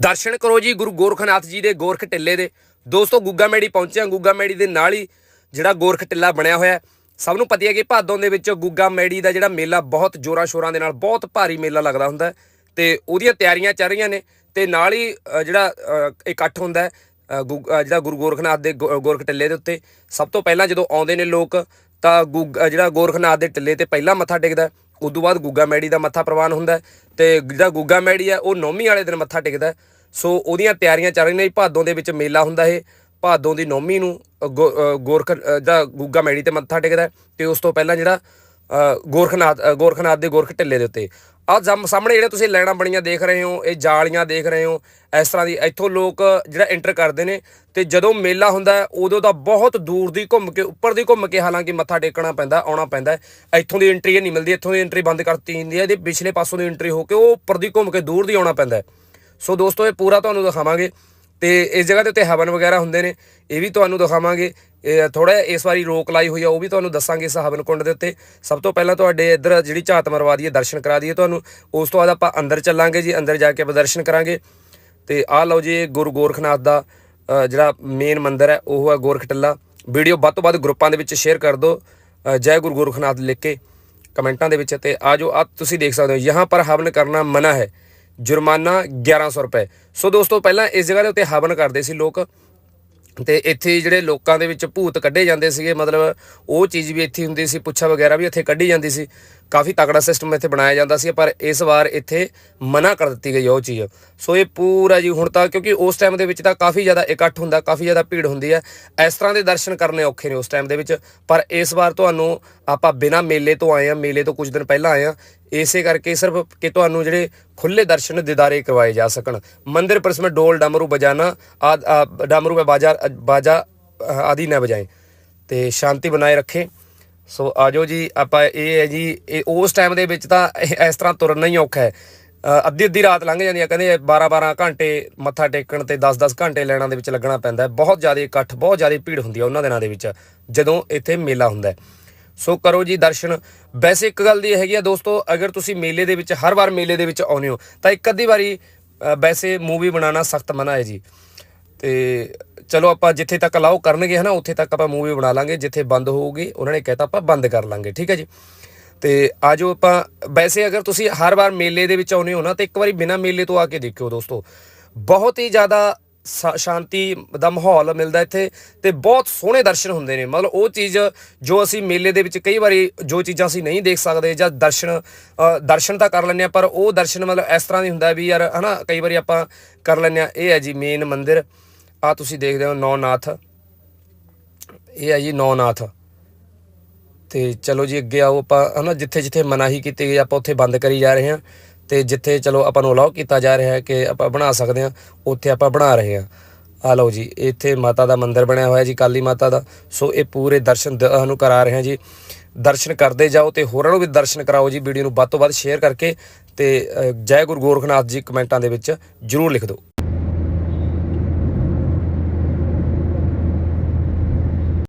ਦਰਸ਼ਨ ਕਰੋ ਜੀ ਗੁਰੂ ਗੋਰਖਨਾਥ ਜੀ ਦੇ ਗੋਰਖ ਟਿੱਲੇ ਦੇ। ਦੋਸਤੋ, ਗੁੱਗਾ ਮੇੜੀ ਪਹੁੰਚਿਆ ਗੁੱਗਾ ਮੇੜੀ ਦੇ ਨਾਲ ਹੀ ਜਿਹੜਾ ਗੋਰਖ ਟਿੱਲਾ ਬਣਿਆ ਹੋਇਆ ਸਭ ਨੂੰ ਪਤਾ ਹੈ ਕਿ ਭਾਦੋਂ ਦੇ ਵਿੱਚ ਗੁੱਗਾ ਮੇੜੀ ਦਾ ਜਿਹੜਾ ਮੇਲਾ ਬਹੁਤ ਜ਼ੋਰਾਂ ਸ਼ੋਰਾਂ ਦੇ ਨਾਲ ਬਹੁਤ ਭਾਰੀ ਮੇਲਾ ਲੱਗਦਾ ਹੁੰਦਾ ਹੈ ਤੇ ਉਹਦੀਆਂ ਤਿਆਰੀਆਂ ਚੱਲ ਰਹੀਆਂ ਨੇ ਤੇ ਨਾਲ ਹੀ ਜਿਹੜਾ ਇਕੱਠ ਹੁੰਦਾ ਹੈ ਜਿਹੜਾ ਗੁਰੂ ਗੋਰਖਨਾਥ ਦੇ ਗੋ- ਗੋਰਖ ਟਿੱਲੇ ਦੇ ਉੱਤੇ। ਸਭ ਤੋਂ ਪਹਿਲਾਂ ਜਦੋਂ ਆਉਂਦੇ ਨੇ ਲੋਕ ਤਾਂ ਗੁੱਗ- ਜਿਹੜਾ ਗੋਰਖਨਾਥ ਦੇ ਟਿੱਲੇ ਤੇ ਪਹਿਲਾਂ ਮੱਥਾ ਟੇਕਦਾ ਉਦੋਂ ਬਾਅਦ ਗੁੱਗਾ ਮੈੜੀ ਦਾ ਮੱਥਾ ਪ੍ਰਵਾਨ ਹੁੰਦਾ ਹੈ ਤੇ ਜਿਹੜਾ ਗੁੱਗਾ ਮੈੜੀ ਹੈ ਉਹ ਨੌਮੀ ਵਾਲੇ ਦਿਨ ਮੱਥਾ ਟੇਕਦਾ ਸੋ ਉਹਦੀਆਂ ਤਿਆਰੀਆਂ ਚੱਲ ਰਹੀਆਂ ਨੇ ਭਾਦੋਂ ਦੇ ਵਿੱਚ ਮੇਲਾ ਹੁੰਦਾ ਇਹ। ਭਾਦੋਂ ਦੀ ਨੌਮੀ ਨੂੰ ਗੋ- ਗੋਰਖ ਅ, ਗੁੱਗਾ ਮੈੜੀ ਤੇ ਮੱਥਾ ਟੇਕਦਾ ਹੈ ਤੇ ਉਸ ਤੋਂ ਪਹਿਲਾਂ ਜਿਹੜਾ ਗੋਰਖਨਾਥ ਗੋਰਖਨਾਥ ਦੇ ਗੋਰਖ ਢਿੱਲੇ ਦੇ ਉੱਤੇ। ਆਹ ਜਮ ਸਾਹਮਣੇ ਜਿਹੜੇ ਤੁਸੀਂ ਲਾਈਨਾਂ ਬਣੀਆਂ ਦੇਖ ਰਹੇ ਹੋ, ਇਹ ਜਾਲੀਆਂ ਦੇਖ ਰਹੇ ਹੋ, ਇਸ ਤਰ੍ਹਾਂ ਦੀ ਇੱਥੋਂ ਲੋਕ ਜਿਹੜਾ ਐਂਟਰ ਕਰਦੇ ਨੇ ਤੇ ਜਦੋਂ ਮੇਲਾ ਹੁੰਦਾ ਉਦੋਂ ਤਾਂ ਬਹੁਤ ਦੂਰ ਦੀ ਘੁੰਮ ਕੇ, ਉੱਪਰ ਦੀ ਘੁੰਮ ਕੇ ਹਾਲਾਂਕਿ ਮੱਥਾ ਟੇਕਣਾ ਪੈਂਦਾ, ਆਉਣਾ ਪੈਂਦਾ ਇੱਥੋਂ ਦੀ ਐਂਟਰੀ ਨਹੀਂ ਮਿਲਦੀ, ਇੱਥੋਂ ਦੀ ਐਂਟਰੀ ਬੰਦ ਕਰਤੀ ਜਾਂਦੀ ਹੈ, ਇਹਦੇ ਪਿਛਲੇ ਪਾਸੋਂ ਦੀ ਐਂਟਰੀ ਹੋ ਕੇ ਉਹ ਉੱਪਰ ਦੀ ਘੁੰਮ ਕੇ ਦੂਰ ਦੀ ਆਉਣਾ ਪੈਂਦਾ ਸੋ ਦੋਸਤੋ, ਇਹ ਪੂਰਾ ਤੁਹਾਨੂੰ ਦਿਖਾਵਾਂਗੇ। ਤੇ ਇਸ ਜਗ੍ਹਾ ਦੇ ਉੱਤੇ ਹਵਨ ਵਗੈਰਾ ਹੁੰਦੇ ਨੇ, ਇਹ ਵੀ ਤੁਹਾਨੂੰ ਦਿਖਾਵਾਂਗੇ। ਇਹ ਥੋੜਾ ਇਸ ਵਾਰੀ ਰੋਕ ਲਾਈ ਹੋਈ ਆ, ਉਹ ਵੀ ਤੁਹਾਨੂੰ ਦੱਸਾਂਗੇ ਇਸ ਹਵਨ ਕੁੰਡ ਦੇ ਉੱਤੇ। ਸਭ ਤੋਂ ਪਹਿਲਾਂ ਤੁਹਾਡੇ ਇੱਧਰ ਜਿਹੜੀ ਝਾਤ ਮਰਵਾ ਦਈਏ, ਦਰਸ਼ਨ ਕਰਾ ਦਈਏ ਤੁਹਾਨੂੰ, ਉਸ ਤੋਂ ਬਾਅਦ ਆਪਾਂ ਅੰਦਰ ਚੱਲਾਂਗੇ ਜੀ, ਅੰਦਰ ਜਾ ਕੇ ਆਪਾਂ ਦਰਸ਼ਨ ਕਰਾਂਗੇ। ਤੇ ਆਹ ਲਓ ਜੀ ਗੁਰੂ ਗੋਰਖਨਾਥ ਦਾ ਜਿਹੜਾ ਮੇਨ ਮੰਦਿਰ ਹੈ, ਉਹ ਹੈ ਗੋਰਖ ਟੱਲਾ ਵੀਡੀਓ ਵੱਧ ਤੋਂ ਵੱਧ ਗਰੁੱਪਾਂ ਦੇ ਵਿੱਚ ਸ਼ੇਅਰ ਕਰ ਦਿਓ ਜੈ ਗੁਰੂ ਗੋਰਖਨਾਥ ਲਿਖ ਕੇ ਕਮੈਂਟਾਂ ਦੇ ਵਿੱਚ ਤੇ ਆ ਜੋ ਆ ਤੁਸੀਂ ਦੇਖ ਸਕਦੇ ਹੋ, ਯਹਾਂ ਪਰ ਹਵਨ ਕਰਨਾ ਮਨਾ ਹੈ। ਜੁਰਮਾਨਾ 1100 ਰੁਪਏ। ਸੋ ਦੋਸਤੋ, ਪਹਿਲਾਂ ਇਸ ਜਗ੍ਹਾ ਦੇ ਉੱਤੇ ਹਵਨ ਕਰਦੇ ਸੀ ਲੋਕ ਤੇ ਇੱਥੇ ਜਿਹੜੇ ਲੋਕਾਂ ਦੇ ਵਿੱਚ ਭੂਤ ਕੱਢੇ ਜਾਂਦੇ ਸੀਗੇ। ਮਤਲਬ ਉਹ ਚੀਜ਼ ਵੀ ਇੱਥੇ ਹੁੰਦੀ ਸੀ, ਪੁੱਛਾ ਵਗੈਰਾ ਵੀ ਇੱਥੇ ਕੱਢੀ ਜਾਂਦੀ ਸੀ। ਕਾਫੀ ਤਕੜਾ ਸਿਸਟਮ ਇੱਥੇ ਬਣਾਇਆ ਜਾਂਦਾ ਸੀ, ਪਰ ਇਸ ਵਾਰ ਇੱਥੇ ਮਨਾ ਕਰ ਦਿੱਤੀ ਗਈ ਉਹ ਚੀਜ਼। ਸੋ ਇਹ ਪੂਰਾ ਜੀ ਹੁਣ ਤਾਂ, ਕਿਉਂਕਿ ਉਸ ਟਾਈਮ ਦੇ ਵਿੱਚ ਤਾਂ ਕਾਫੀ ਜ਼ਿਆਦਾ ਇਕੱਠ ਹੁੰਦਾ, ਕਾਫੀ ਜ਼ਿਆਦਾ ਭੀੜ ਹੁੰਦੀ ਹੈ ਇਸ ਤਰ੍ਹਾਂ ਦੇ ਦਰਸ਼ਨ ਕਰਨੇ ਔਖੇ ਨੇ ਉਸ ਟਾਈਮ ਦੇ ਵਿੱਚ, ਪਰ ਇਸ ਵਾਰ ਤੁਹਾਨੂੰ ਆਪਾਂ ਬਿਨਾ ਮੇਲੇ ਤੋਂ ਆਏ ਆ, ਮੇਲੇ ਤੋਂ ਕੁਝ ਦਿਨ ਪਹਿਲਾਂ ਆਏ ਆ, ਇਸੇ ਕਰਕੇ ਸਿਰਫ ਕਿ ਤੁਹਾਨੂੰ ਜਿਹੜੇ ਖੁੱਲੇ ਦਰਸ਼ਨ ਦਿਦਾਰੇ ਕਰਵਾਏ ਜਾ ਸਕਣ। ਮੰਦਿਰ ਪਰ ਡੋਲ ਡਮਰੂ ਬਜਾਨਾ ਆ ਡਮਰੂ ਬਾਜਾ ਬਾਜਾ ਆਦਿ ਨਾ ਬਜਾਏ ਤੇ ਸ਼ਾਂਤੀ ਬਣਾਏ ਰੱਖੇ। ਸੋ ਆਜੋ ਜੀ, ਆਪਾਂ ਇਹ ਹੈ ਜੀ, ਇਹ ਉਸ ਟਾਈਮ ਦੇ ਵਿੱਚ ਤਾਂ ਇਹ ਇਸ ਤਰ੍ਹਾਂ ਤੁਰਨਾ ਹੀ ਔਖਾ ਹੈ। ਅੱਧੀ ਅੱਧੀ ਰਾਤ ਲੰਘ ਜਾਂਦੀ ਹੈ ਕਹਿੰਦੇ 12 12 ਘੰਟੇ ਮੱਥਾ ਟੇਕਣ ਤੇ 10 10 ਘੰਟੇ ਲੈਣਾ ਦੇ ਵਿੱਚ ਲੱਗਣਾ ਪੈਂਦਾ ਬਹੁਤ ਜ਼ਿਆਦਾ ਇਕੱਠ, ਬਹੁਤ ਜ਼ਿਆਦਾ ਭੀੜ ਹੁੰਦੀ ਹੈ ਉਹਨਾਂ ਦਿਨਾਂ ਦੇ ਵਿੱਚ, ਜਦੋਂ ਇੱਥੇ ਮੇਲਾ ਹੁੰਦਾ ਹੈ। ਸੋ ਕਰੋ ਜੀ ਦਰਸ਼ਨ। ਵੈਸੇ ਇੱਕ ਗੱਲ ਦੀ ਹੈਗੀ ਆ ਦੋਸਤੋ, ਅਗਰ ਤੁਸੀਂ ਮੇਲੇ ਦੇ ਵਿੱਚ, ਹਰ ਵਾਰ ਮੇਲੇ ਦੇ ਵਿੱਚ ਆਉਂਦੇ ਹੋ, ਤਾਂ ਇੱਕ ਅੱਧੀ ਵਾਰੀ ਵੈਸੇ ਮੂਵੀ ਬਣਾਉਣਾ ਸਖਤ ਮਨਾ ਹੈ ਜੀ। ਤੇ ਚਲੋ ਆਪਾਂ ਜਿੱਥੇ ਤੱਕ ਅਲਾਉ ਕਰਨਗੇ ਹਨਾ, ਉੱਥੇ ਤੱਕ ਆਪਾਂ ਮੂਵੀ ਬਣਾ ਲਾਂਗੇ, ਜਿੱਥੇ ਬੰਦ ਹੋਊਗੀ, ਉਹਨਾਂ ਨੇ ਕਹਿਤਾ ਆਪਾਂ ਬੰਦ ਕਰ ਲਾਂਗੇ, ਠੀਕ ਹੈ ਜੀ? ਤੇ ਆਜੋ ਆਪਾਂ, ਵੈਸੇ ਅਗਰ ਤੁਸੀਂ ਹਰ ਵਾਰ ਮੇਲੇ ਦੇ ਵਿੱਚ ਆਉਨੇ ਹੋ ਨਾ, ਤੇ ਇੱਕ ਵਾਰੀ ਬਿਨਾ ਮੇਲੇ ਤੋਂ ਆ ਕੇ ਦੇਖਿਓ ਦੋਸਤੋ। ਬਹੁਤ ਹੀ ਜ਼ਿਆਦਾ ਸ਼ਾ- ਸ਼ਾਂਤੀ ਦਾ ਮਾਹੌਲ ਮਿਲਦਾ ਇੱਥੇ, ਤੇ ਬਹੁਤ ਸੋਹਣੇ ਦਰਸ਼ਨ ਹੁੰਦੇ ਨੇ। ਮਤਲਬ ਉਹ ਚੀਜ਼ ਜੋ ਅਸੀਂ ਮੇਲੇ ਦੇ ਵਿੱਚ ਕਈ ਵਾਰੀ ਜੋ ਚੀਜ਼ਾਂ ਅਸੀਂ ਨਹੀਂ ਦੇਖ ਸਕਦੇ ਜਾਂ ਦਰਸ਼ਨ ਦਰਸ਼ਨ ਤਾਂ ਕਰ ਲੈਂਦੇ ਆ ਪਰ ਉਹ ਦਰਸ਼ਨ ਮਤਲਬ ਇਸ ਤਰ੍ਹਾਂ ਦੀ ਹੁੰਦਾ ਵੀ ਯਾਰ, ਹਨਾ, ਕਈ ਵਾਰੀ ਆਪਾਂ ਕਰ ਲੈਂਦੇ ਆ ਇਹ ਹੈ ਜੀ ਮੇਨ ਮੰਦਿਰ। ਆ ਤੁਸੀਂ ਦੇਖਦੇ ਹੋ ਨੌਨਾਥ। ਇਹ ਹੈ ਜੀ ਨੌਨਾਥ। ਤੇ ਚਲੋ ਜੀ ਅੱਗੇ ਆਓ ਆਪਾਂ, ਹਨਾ ਜਿੱਥੇ ਜਿੱਥੇ ਮਨਾਹੀ ਕੀਤੀ ਗਈ, ਆਪਾਂ ਉੱਥੇ ਬੰਦ ਕਰੀ ਜਾ ਰਹੇ ਹਾਂ। ਤੇ ਜਿੱਥੇ ਚਲੋ ਆਪਾਂ ਨੂੰ ਅਲਾਉ ਕੀਤਾ ਜਾ ਰਿਹਾ ਹੈ ਕਿ ਆਪਾਂ ਬਣਾ ਸਕਦੇ ਹਾਂ, ਉੱਥੇ ਆਪਾਂ ਬਣਾ ਰਹੇ ਹਾਂ। ਆ ਲਓ ਜੀ, ਇੱਥੇ ਮਾਤਾ ਦਾ ਮੰਦਿਰ ਬਣਿਆ ਹੋਇਆ ਜੀ, ਕਾਲੀ ਮਾਤਾ ਦਾ। ਸੋ ਇਹ ਪੂਰੇ ਦਰਸ਼ਨ ਦ- ਤੁਹਾਨੂੰ ਕਰਾ ਰਹੇ ਹਾਂ ਜੀ। ਦਰਸ਼ਨ ਕਰਦੇ ਜਾਓ ਤੇ ਹੋਰਾਂ ਨੂੰ ਵੀ ਦਰਸ਼ਨ ਕਰਾਓ ਜੀ, ਵੀਡੀਓ ਨੂੰ ਵੱਧ ਤੋਂ ਵੱਧ ਸ਼ੇਅਰ ਕਰਕੇ। ਤੇ ਜੈ ਗੁਰੂ ਗੋਰਖਨਾਥ ਜੀ ਕਮੈਂਟਾਂ ਦੇ ਵਿੱਚ ਜਰੂਰ ਲਿਖ ਦਿਓ।